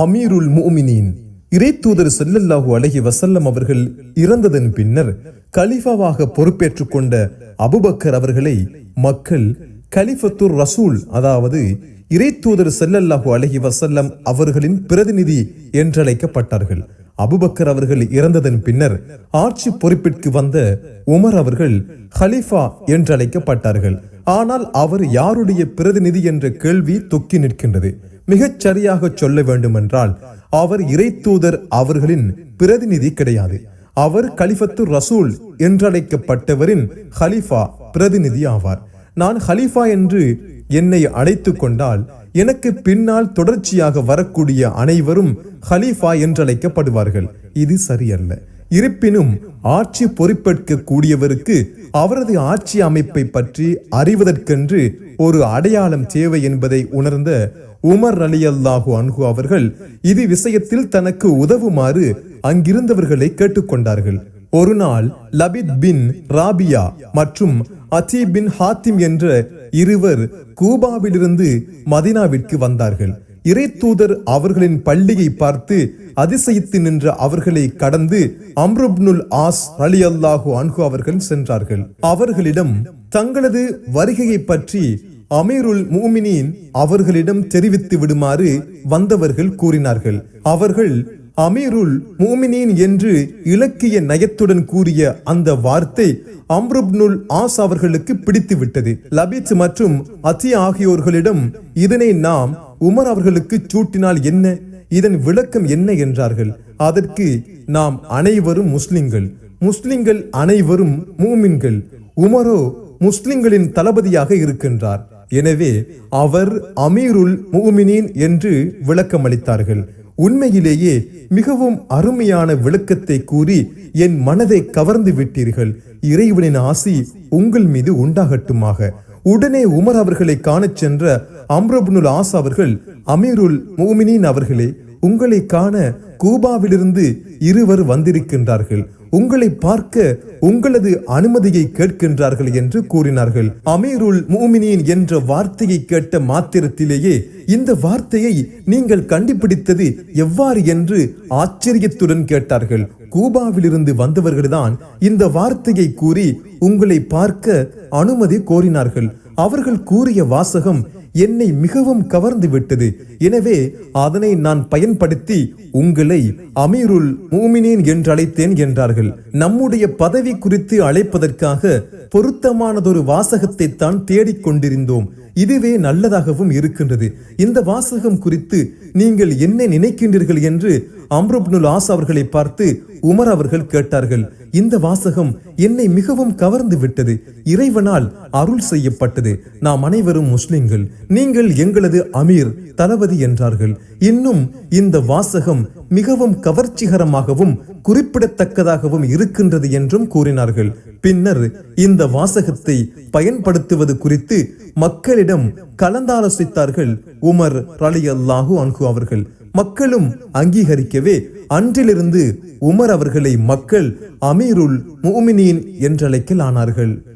அமீருல் முஃமினீன். இறை தூதர் செல்லல்லாஹு அலஹி வசல்லம் அவர்கள் இறந்ததன் பின்னர் கலீஃபாவாக பொறுப்பேற்றுக் கொண்ட அபுபக்கர் அவர்களை மக்கள் கலிஃபத்துர் ரசூல் அதாவது இறை தூதர் செல்லல்லாஹு அலஹி வசல்லம் அவர்களின் பிரதிநிதி என்றழைக்கப்பட்டார்கள். அபுபக்கர் அவர்கள் இறந்ததன் பின்னர் ஆட்சி பொறுப்பிற்கு வந்த உமர் அவர்கள் ஹலீஃபா என்றழைக்கப்பட்டார்கள். ஆனால் அவர் யாருடைய பிரதிநிதி என்ற கேள்வி தொக்கி நிற்கின்றது. மிகச் சரியாக சொல்ல வேண்டுமென்றால் அவர் இறை தூதர் அவர்களின் பிரதிநிதி கிடையாது. அவர் கலிஃபத்து ரசூல் என்றழைக்கப்பட்டவரின் ஹலீஃபா பிரதிநிதி ஆவார். நான் ஹலீஃபா என்று என்னை அழைத்து கொண்டால் எனக்கு பின்னால் தொடர்ச்சியாக வரக்கூடிய அனைவரும் ஹலீஃபா என்றழைக்கப்படுவார்கள். இது சரியல்ல. இருப்பினும் ஆட்சி பொறுப்பேற்க கூடியவருக்கு அவரது ஆட்சி அமைப்பை பற்றி அறிவதற்கென்று ஒரு அடையாளம் தேவை என்பதை உணர்ந்த உமர் அலி அல்லாஹு அன்ஹு அவர்கள் இது விஷயத்தில் தனக்கு உதவுமாறு அங்கிருந்தவர்களை கேட்டுக்கொண்டார்கள். ஒரு நாள் லபித் பின் ராபியா மற்றும் அதி பின் ஹாத்திம் என்ற இருவர் கூபாவிலிருந்து மதினாவிற்கு வந்தார்கள். இறை தூதர் அவர்களின் பள்ளியை பார்த்து அதிசயித்து நின்ற அவர்களை கடந்து அம்ருப்னுல் ஆஸ் அலி அல்லாஹு அன்ஹு அவர்கள் சென்றார்கள். அவர்களிடம் தங்களது வருகையை பற்றி அமீருல் மூமினின் அவர்களிடம் தெரிவித்து விடுமாறு வந்தவர்கள் கூறினார்கள். அவர்கள் அமீருல் மூமினின் என்று இலக்கிய நயத்துடன் கூறிய அந்த வார்த்தை அம்ருப்னுல் ஆஸ் அவர்களுக்கு பிடித்து விட்டது லபித் மற்றும் அத்தி ஆகியோர்களிடம் இதனை நாம் உமர் அவர்களுக்கு சூட்டினால் என்ன? இதன் விளக்கம் என்ன என்றார்கள். அதற்கு நாம் அனைவரும் முஸ்லிம்கள். முஸ்லிம்கள் அனைவரும் மூமின்கள். உமரோ முஸ்லிம்களின் தளபதியாக இருக்கின்றார். எனவே அவர் அமீருல் மூமினின் என்று விளக்கமளித்தார்கள். உண்மையிலேயே மிகவும் அருமையான விளக்கத்தை கூறி என் மனதை கவர்ந்து விட்டீர்கள். இறைவனின் ஆசி உங்கள் மீது உண்டாகட்டுமாக. உடனே உமர் அவர்களை காணச் சென்ற அம்ரபுனுல் ஆஸ் அவர்கள் அமீருல் மூமினின் அவர்களே உங்களை காண கூபாவிலிருந்து இருவர் வந்திருக்கின்றார்கள். உங்களை பார்க்க உங்களது அனுமதியை கேட்கின்றார்கள் என்று கூறினார்கள். அமீருல் மூமினின் என்ற வார்த்தையை கேட்ட மாத்திரத்திலேயே இந்த வார்த்தையை நீங்கள் கண்டுபிடித்தது எவ்வாறு என்று ஆச்சரியத்துடன் கேட்டார்கள். கூபாவிலிருந்து வந்தவர்கள்தான் இந்த வார்த்தையை கூறி உங்களை பார்க்க அனுமதி கோரினார்கள். அவர்கள் கூறிய வாசகம் என்னை மிகவும் கவர்ந்து விட்டது. எனவே அதனை நான் பயன்படுத்தி உங்களை அமீருல் மூமினேன் என்று அழைத்தேன் என்றார்கள். நம்முடைய பதவி குறித்து அழைப்பதற்காக பொருத்தமானதொரு வாசகத்தை தான் தேடிக் கொண்டிருந்தோம். இதுவே நல்லதாகவும் இருக்கின்றது. இந்த வாசகம் குறித்து நீங்கள் என்ன நினைக்கின்றீர்கள் என்று அம்ருப்னுல் ஆஸ் அவர்களை பார்த்து உமர் அவர்கள் கேட்டார்கள். இந்த வாசகம் என்னை மிகவும் கவர்ந்து விட்டது. இறைவனால் அருள் செய்யப்பட்டது. நாம் அனைவரும் முஸ்லிம்கள். நீங்கள் எங்களது அமீர் தளபதி என்றார்கள். இன்னும் இந்த வாசகம் மிகவும் கவர்ச்சிகரமாகவும் குறிப்பிடத்தக்கதாகவும் இருக்கின்றது என்றும் கூறினார்கள். பின்னர் இந்த வாசகத்தை பயன்படுத்துவது குறித்து மக்களிடம் கலந்தாலோசித்தார்கள் உமர் ரலி அல்லாஹு அன்கு அவர்கள். மக்களும் அங்கீகரிக்கவே அன்றிலிருந்து உமர் அவர்களை மக்கள் அமீருல் மூமினீன் என்றழைக்கலானார்கள்.